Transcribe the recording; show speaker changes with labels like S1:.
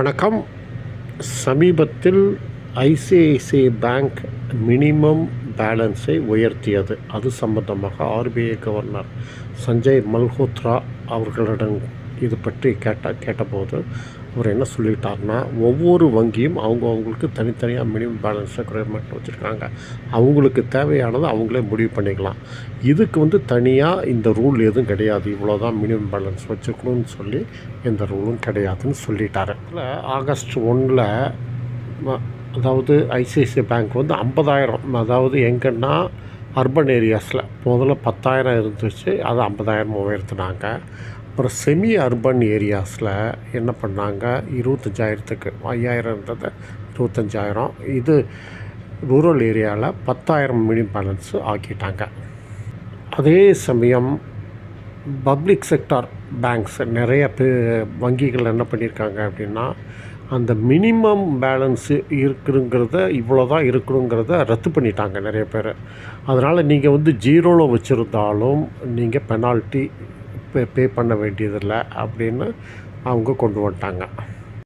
S1: வணக்கம். சமீபத்தில் ICICI bank minimum பேலன்ஸை உயர்த்தியது. அது சம்பந்தமாக ஆர்பிஐ கவர்னர் சஞ்சய் மல்ஹோத்ரா அவர்களிடம் இது பற்றி கேட்ட கேட்டபோது அவர் என்ன சொல்லிட்டார்னா ஒவ்வொரு வங்கியும் அவங்க அவங்களுக்கு தனித்தனியாக மினிமம் பேலன்ஸ் ரெக்குயர்மெண்ட் வச்சுருக்காங்க. அவங்களுக்கு தேவையானதை அவங்களே முடிவு பண்ணிக்கலாம். இதுக்கு வந்து தனியாக இந்த ரூல் எதுவும் கிடையாது. இவ்வளோ தான் மினிமம் பேலன்ஸ் வச்சுக்கணும்னு சொல்லி எந்த ரூலும் கிடையாதுன்னு சொல்லிட்டாரு. ஆகஸ்ட் ஒன்றில் அதாவது ஐசிஐசிஐ பேங்க் வந்து ஐம்பதாயிரம். அதாவது எங்கன்னா அர்பன் ஏரியாஸில் முதல்ல பத்தாயிரம் இருந்துச்சு. அதை ஐம்பதாயிரம் உயர்த்தினாங்க. அப்புறம் செமி அர்பன் ஏரியாஸில் என்ன பண்ணாங்க? இருபத்தஞ்சாயிரத்துக்கு ஐயாயிரம் இருபத்தஞ்சாயிரம். இது ரூரல் ஏரியாவில் பத்தாயிரம் மினிமம் பேலன்ஸு ஆக்கிட்டாங்க. அதே சமயம் பப்ளிக் செக்டார் பேங்க்ஸ் நிறைய பே வங்கிகள் என்ன பண்ணியிருக்காங்க அப்படின்னா அந்த மினிமம் பேலன்ஸு இருக்குங்கிறத இவ்வளோ தான் இருக்கணுங்கிறத ரத்து பண்ணிட்டாங்க நிறைய பேர். அதனால் நீங்கள் வந்து ஜீரோவில் வச்சுருந்தாலும் நீங்கள் பெனால்ட்டி பே பே பண்ண வேண்டியதில்லை அப்படின்னு அவங்க கொண்டு வந்துட்டாங்க.